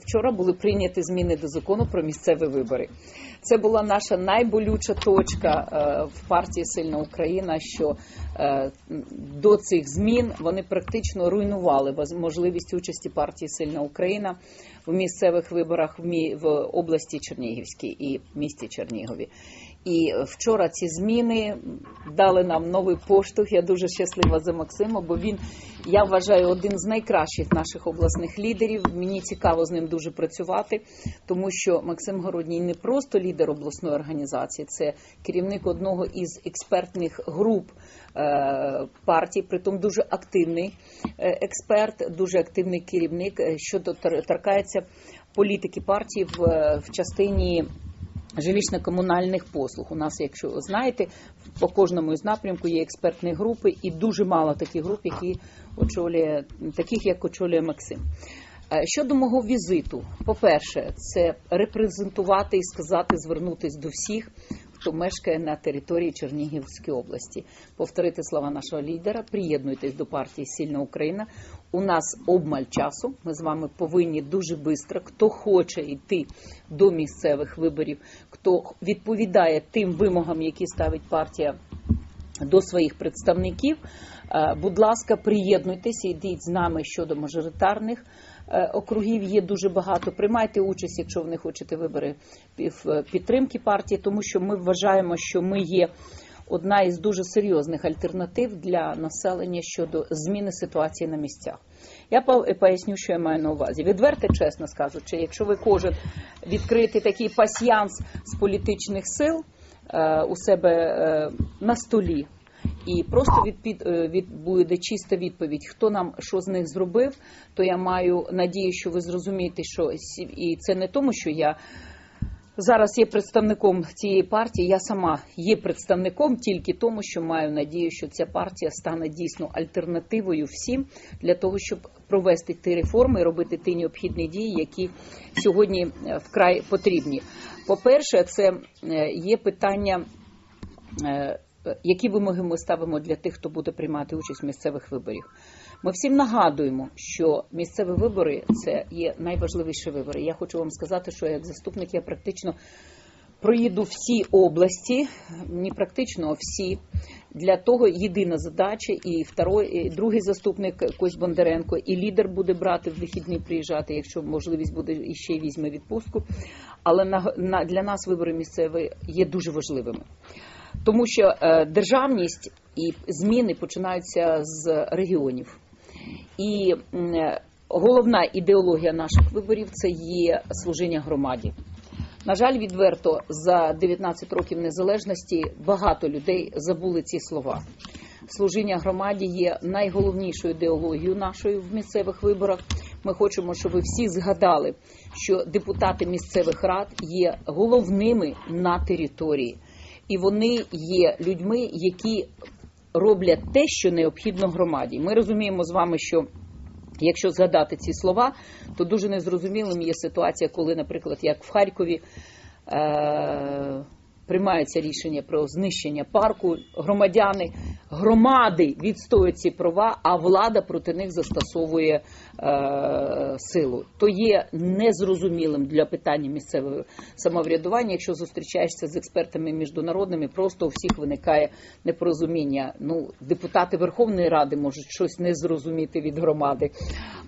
Вчора були прийняті зміни до закону про місцеві вибори. Це була наша найболюча точка е, в партії Сильна Україна. Що е, до цих змін вони практично руйнували можливість участі партії Сильна Україна в місцевих виборах в області Чернігівській і місті Чернігові. І вчора ці зміни дали нам новий поштовх. Я дуже щаслива за Максима, бо він, я вважаю, один з найкращих наших обласних лідерів. Мені цікаво з ним дуже працювати, тому що Максим Городній не просто лідер обласної організації, це керівник одного із експертних груп е, партії, притом дуже активний е, експерт, дуже активний керівник, е, що торкається політики партії в, в частині жилищно-комунальних послуг. У нас, якщо знаєте, по кожному із напрямку є експертні групи, і дуже мало таких груп, які очолює таких, як очолює Максим. Е, Щодо мого візиту, по-перше, це репрезентувати і сказати, звернутись до всіх, хто мешкає на території Чернігівської області. Повторити слова нашого лідера, приєднуйтесь до партії Сильна Україна. У нас обмаль часу. Ми з вами повинні дуже швидко, хто хоче йти до місцевих виборів, хто відповідає тим вимогам, які ставить партія до своїх представників. Е, Будь ласка, приєднуйтеся, йдіть з нами щодо мажоритарних е, округів. Є дуже багато. Приймайте участь, якщо ви не хочете вибори в підтримки партії, тому що ми вважаємо, що ми є. Одна із дуже серйозних альтернатив для населення щодо зміни ситуації на місцях. Я поясню, що я маю на увазі. Відверто, чесно скажучи, якщо ви кожен відкрити такий пасьянс з політичних сил е, у себе е, на столі, і просто від, під, е, від буде чиста відповідь, хто нам що з них зробив, то я маю надію, що ви зрозумієте, що і це не тому, що я зараз є представником цієї партії. Я сама є представником тільки тому, що маю надію, що ця партія стане дійсно альтернативою всім для того, щоб провести ті реформи, робити ті необхідні дії, які сьогодні е, вкрай потрібні. По-перше, це е, є питання. Які вимоги ми ставимо для тих, хто буде приймати участь в місцевих виборах? Ми всім нагадуємо, що місцеві вибори це є найважливіші вибори. Я хочу вам сказати, що як заступник я практично проїду всі області, не практично а всі. Для того єдина задача, і второй, і другий заступник Кость Бондаренко, і лідер буде брати в вихідні приїжджати, якщо можливість буде і ще візьме відпустку. Але на, на для нас вибори місцеві є дуже важливими. Тому що е, державність і зміни починаються з регіонів. І е, головна ідеологія наших виборів це є служіння громаді. На жаль, відверто за 19 років незалежності багато людей забули ці слова. Служіння громаді є найголовнішою ідеологією нашої в місцевих виборах. Ми хочемо, щоб ви всі згадали, що депутати місцевих рад є головними на території, і вони є людьми, які роблять те, що необхідно громаді. Ми розуміємо з вами, що Якщо згадати ці слова, то дуже незрозумілим є ситуація, коли, наприклад, як в Харкові е- приймається рішення про знищення парку, громадяни, громади відстоюють ці права, а влада проти них застосовує е- силу. То є незрозумілим для питання місцевого самоврядування. Якщо зустрічаєшся з експертами міжнародними, просто у всіх виникає непорозуміння. Ну, депутати Верховної Ради можуть щось не зрозуміти від громади.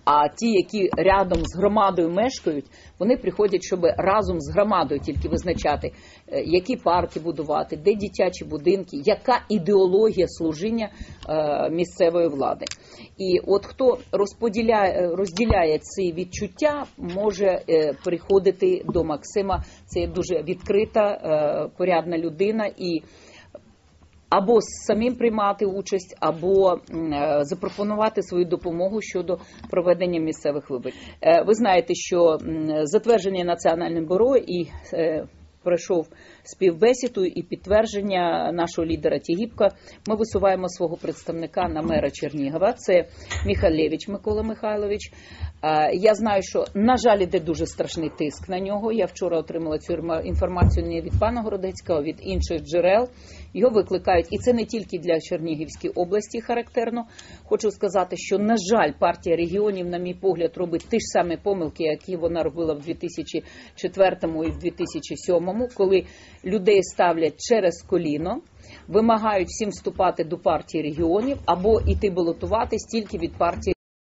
А ті, які рядом з громадою мешкають, вони приходять, щоб разом з громадою тільки визначати, е, які парки будувати, де дитячі будинки, яка ідеологія служіння е, місцевої влади. І от хто розподіляє, розділяє ці відчуття, може е, приходити до Максима. Це дуже відкрита, е, порядна людина і або самим приймати участь, або запропонувати свою допомогу щодо проведення місцевих виборів. Ви знаєте, що затвердження національним бюро і пройшов співбесіду і підтвердження нашого лідера Тігіпка. Ми висуваємо свого представника на мера Чернігова. Це Міхалєвич Микола Михайлович. Я знаю, що на жаль іде дуже страшний тиск на нього. Я вчора отримала цю інформацію не від пана Городецького, а від інших джерел, Його викликають, і це не тільки для Чернігівської області характерно. Хочу сказати, що на жаль, партія регіонів, на мій погляд, робить ті ж самі помилки, які вона робила в 2004 і в 2007, коли людей ставлять через коліно, вимагають всім вступати до партії регіонів або іти балотуватись тільки від партії.